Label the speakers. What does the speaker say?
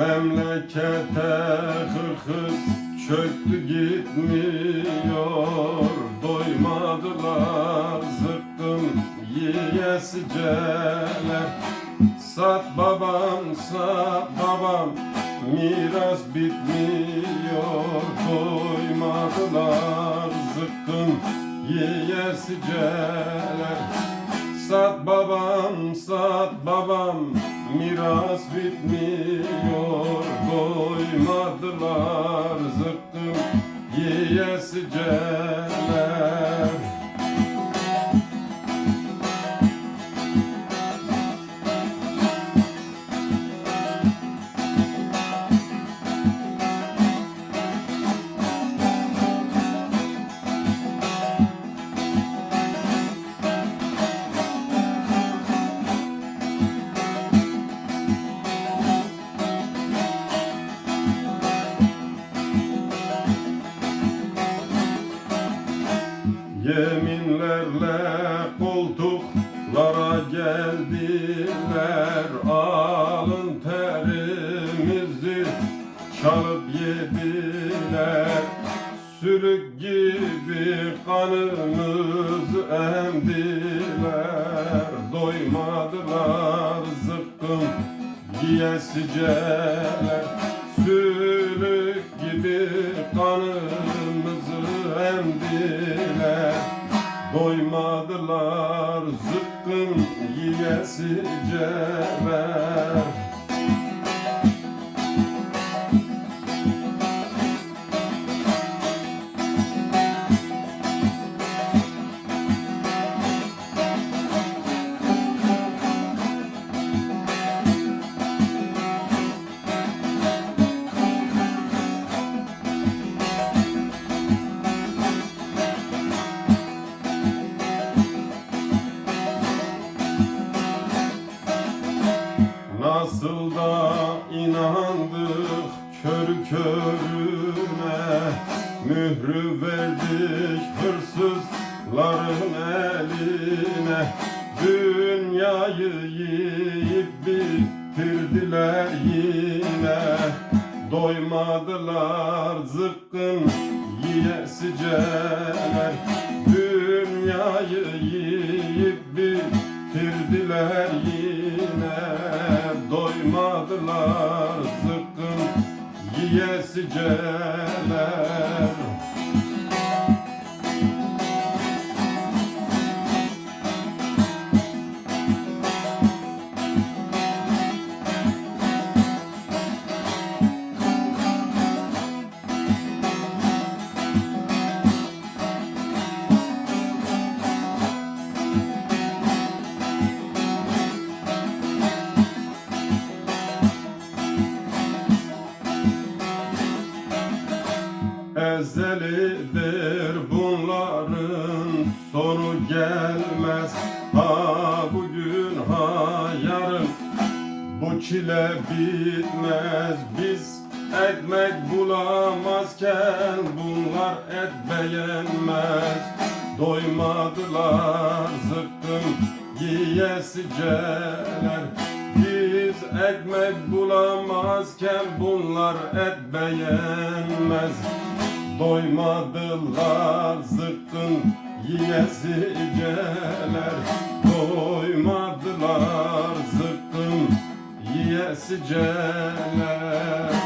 Speaker 1: Memlekete hırhız çöktü gitmiyor. Doymadılar zıkkım yiyesiceler Sat babam sat babam miras bitmiyor. Doymadılar zıkkım yiyesiceler Sat babam, bitmiyor. Doymadılar zıkkım yiyesiceler Yeminlerle koltuklara geldiler. Alın terimizi çalıp yediler. Sülük gibi kanımızı emdiler. Doymadılar zıkkım yiyesiceler. Sülük gibi kanımızı emdiler Doymadılar zıkkım yiyesiceler Nasıl körüne Mührü verdik hırsızların eline. Dünyayı yiyip bitirdiler yine. Doymadılar zıkkın yiyesiceler Dünyayı yiyip bitirdiler yine Ezelidir bunların sonu gelmez. Ha bugün ha yarın bu çile bitmez. Biz ekmek bulamazken bunlar et beğenmez. Doymadılar zıkkım yiyesiceler Biz ekmek bulamazken bunlar et beğenmez Doymadılar zıkkın yiyesiceler Doymadılar zıkkın yiyesiceler